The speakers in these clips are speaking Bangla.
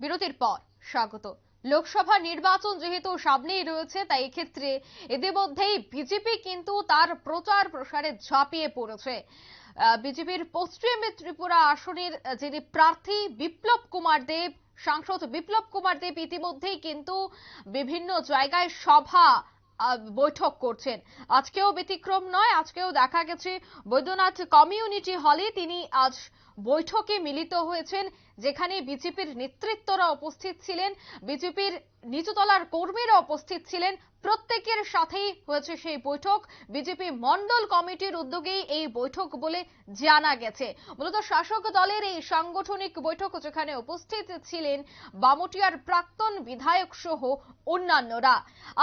বিরতির পর স্বাগত। লোকসভা নির্বাচন যেহেতু সামনেই রয়েছে, তাই এক্ষেত্রে ইতিমধ্যেই বিজেপি কিন্তু তার প্রচার প্রসারে ঝাঁপিয়ে পড়েছে। বিজেপির পশ্চিম ত্রিপুরা আসনের যিনি প্রার্থী বিপ্লব কুমার দেব, সাংসদ বিপ্লব কুমার দেব ইতিমধ্যেই কিন্তু বিভিন্ন জায়গায় সভা বৈঠক করছেন। আজকেও ব্যতিক্রম নয়, আজকেও দেখা গেছে বৈদ্যনাথ কমিউনিটি হলে তিনি আজ বৈঠকে মিলিত হয়েছেন যেখানে বিজেপির নেতৃত্বরা উপস্থিত ছিলেন, বিজেপির নিচুতলার কর্মীরা উপস্থিত ছিলেন, প্রত্যেকের সাথেই হয়েছে সেই বৈঠক। বিজেপি মন্ডল কমিটির উদ্যোগেই এই বৈঠক বলে জানা গেছে। মূলত শাসক দলের এই সাংগঠনিক বৈঠক যেখানে উপস্থিত ছিলেন বামুটিয়ার প্রাক্তন বিধায়ক সহ অন্যান্যরা।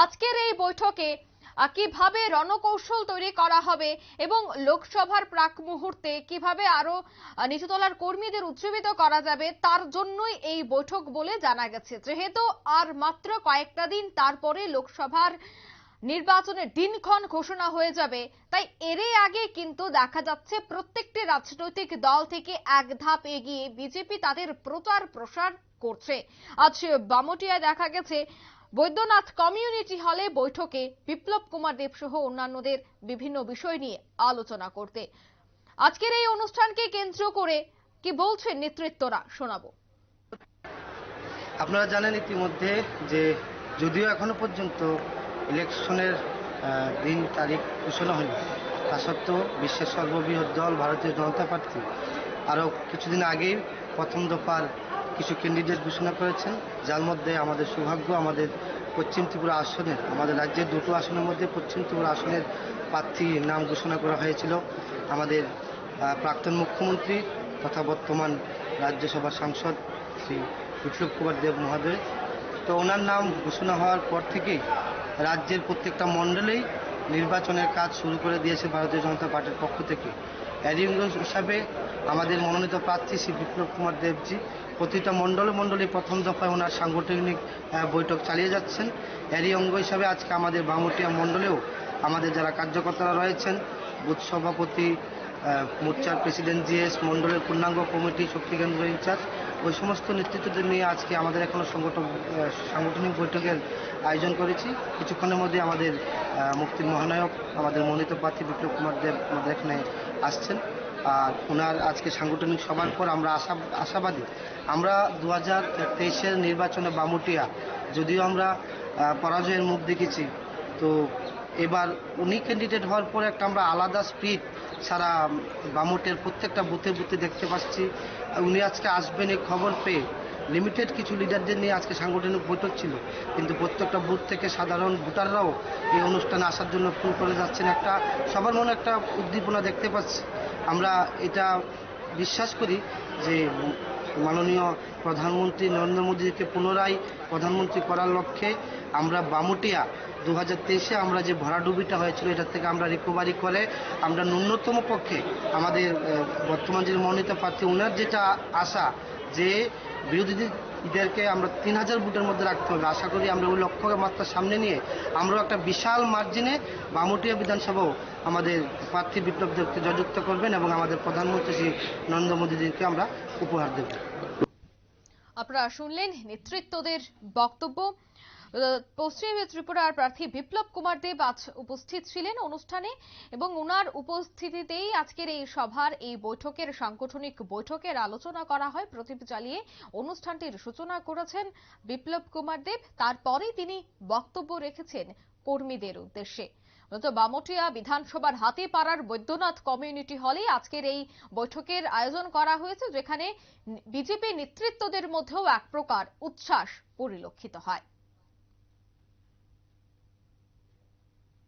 আজকের এই বৈঠকে কীভাবে রণকৌশল তৈরি করা হবে এবং লোকসভার প্রাক মুহূর্তে কীভাবে আরও নিচুতলার কর্মীদের উজ্জীবিত করা যাবে তার জন্যই এই বৈঠক বলে জানা গেছে। যেহেতু আর মাত্র কয়েকটা দিন তারপরে লোকসভার নির্বাচনের দিনক্ষণ ঘোষণা হয়ে যাবে, তাই এরই আগে কিন্তু দেখা যাচ্ছে প্রত্যেকটি রাজনৈতিক দল থেকে এক ধাপ এগিয়ে বিজেপি তাদের প্রচার প্রসার করছে। আজ বামটিয়ায় দেখা গেছে বৈদ্যনাথ কমিউনিটি হলে বৈঠকে বিপ্লব কুমার দেব সহ অন্যান্যদের বিভিন্ন বিষয় নিয়ে আলোচনা করতে। আজকের এই অনুষ্ঠানকে কেন্দ্র করে কি বলছেন নেতৃত্বরা, শোনাবো। আপনারা জানেন ইতিমধ্যে যে যদিও এখনও পর্যন্ত ইলেকশনের দিন তারিখ ঘোষণা হয়নি, তা সত্ত্বেও বিশ্বের সর্ববৃহৎ দল ভারতীয় জনতা পার্টি আরও কিছুদিন আগেই প্রথম দফার কিছু ক্যান্ডিডেট ঘোষণা করেছেন, যার মধ্যে আমাদের সৌভাগ্য আমাদের পশ্চিম ত্রিপুরা আসনের, আমাদের রাজ্যের দুটো আসনের মধ্যে পশ্চিম ত্রিপুরা আসনের প্রার্থীর নাম ঘোষণা করা হয়েছিল। আমাদের প্রাক্তন মুখ্যমন্ত্রী তথা বর্তমান রাজ্যসভার সাংসদ শ্রী বিপ্লব কুমার দেব মহোদয়। তো ওনার নাম ঘোষণা হওয়ার পর থেকেই রাজ্যের প্রত্যেকটা মণ্ডলেই নির্বাচনের কাজ শুরু করে দিয়েছে ভারতীয় জনতা পার্টির পক্ষ থেকে। এরই হিসাবে আমাদের মনোনীত প্রার্থী শ্রী বিপ্লব কুমার দেবজি প্রতিটা মণ্ডলে মণ্ডলে প্রথম দফায় ওনার সাংগঠনিক বৈঠক চালিয়ে যাচ্ছেন। এরই অঙ্গ হিসাবে আজকে আমাদের বামুটিয়া মণ্ডলেও আমাদের যারা কার্যকর্তারা রয়েছেন, বুথ সভাপতি মোর্চার প্রেসিডেন্ট জিএস, মণ্ডলের পূর্ণাঙ্গ কমিটি, শক্তি কেন্দ্র ইনচার্জ, ওই সমস্ত নেতৃত্বদের নিয়ে আজকে আমাদের এখনও সংগঠন সাংগঠনিক বৈঠকের আয়োজন করেছি। কিছুক্ষণের মধ্যে আমাদের মুক্তির মহানায়ক, আমাদের মনোনীত প্রার্থী বিপ্লব কুমার দেব আমাদের এখানে আসছেন। আর ওনার আজকে সাংগঠনিক সভার পর আমরা আশা, আশাবাদী। আমরা দু হাজার তেইশের নির্বাচনে বামুটিয়া, যদিও আমরা পরাজয়ের মুখ দেখেছি, তো এবার উনি ক্যান্ডিডেট হওয়ার পর একটা আমরা আলাদা স্পিড সারা বামুটের প্রত্যেকটা বুথে বুথে দেখতে পাচ্ছি। উনি আজকে আসবেন এই খবর পেয়ে। লিমিটেড কিছু লিডারদের নিয়ে আজকে সাংগঠনিক বৈঠক ছিল, কিন্তু প্রত্যেকটা বুথ থেকে সাধারণ ভোটাররাও এই অনুষ্ঠানে আসার জন্য ফুল করে যাচ্ছেন। একটা সবার মনে একটা উদ্দীপনা দেখতে পাচ্ছি। আমরা এটা বিশ্বাস করি যে মাননীয় প্রধানমন্ত্রী নরেন্দ্র মোদীকে পুনরায় প্রধানমন্ত্রী করার লক্ষ্যে আমরা বামুটিয়া দু হাজার তেইশে আমরা যে ভরাডুবিটা হয়েছিল এটা থেকে আমরা রিকভারি করে আমরা ন্যূনতম পক্ষে আমাদের বর্তমান যে মনোনীত প্রার্থী ওনার যেটা আশা যে বিরোধীদেরকে আমরা তিন হাজার বুটের মধ্যে রাখতে হবে। আশা করি আমরা ওই লক্ষ্যকে মাত্রা সামনে নিয়ে আমরাও একটা বিশাল মার্জিনে বামুটিয়া বিধানসভাও আমাদের প্রার্থী বিপ্লবদেরকে জয়যুক্ত করবেন এবং আমাদের প্রধানমন্ত্রী শ্রী নরেন্দ্র মোদীজিকে আমরা উপহার দেব। আপনারা শুনলেন নেতৃত্বদের বক্তব্য। পশ্চিম ত্রিপুরার প্রার্থী বিপ্লব কুমার দেব আজ উপস্থিত ছিলেন অনুষ্ঠানে এবং ওনার উপস্থিতিতেই আজকের এই সভার, এই বৈঠকের, সাংগঠনিক বৈঠকের আলোচনা করা হয়। প্রদীপ জ্বালিয়ে অনুষ্ঠানটির সূচনা করেছেন বিপ্লব কুমার দেব। তারপরেই তিনি বক্তব্য রেখেছেন কর্মীদের উদ্দেশ্যে। মূলত বামটিয়া বিধানসভার হাতিপাড়ার বৈদ্যনাথ কমিউনিটি হলে আজকের এই বৈঠকের আয়োজন করা হয়েছে, যেখানে বিজেপি নেতৃত্বদের মধ্যেও এক প্রকার উচ্ছ্বাস পরিলক্ষিত হয়।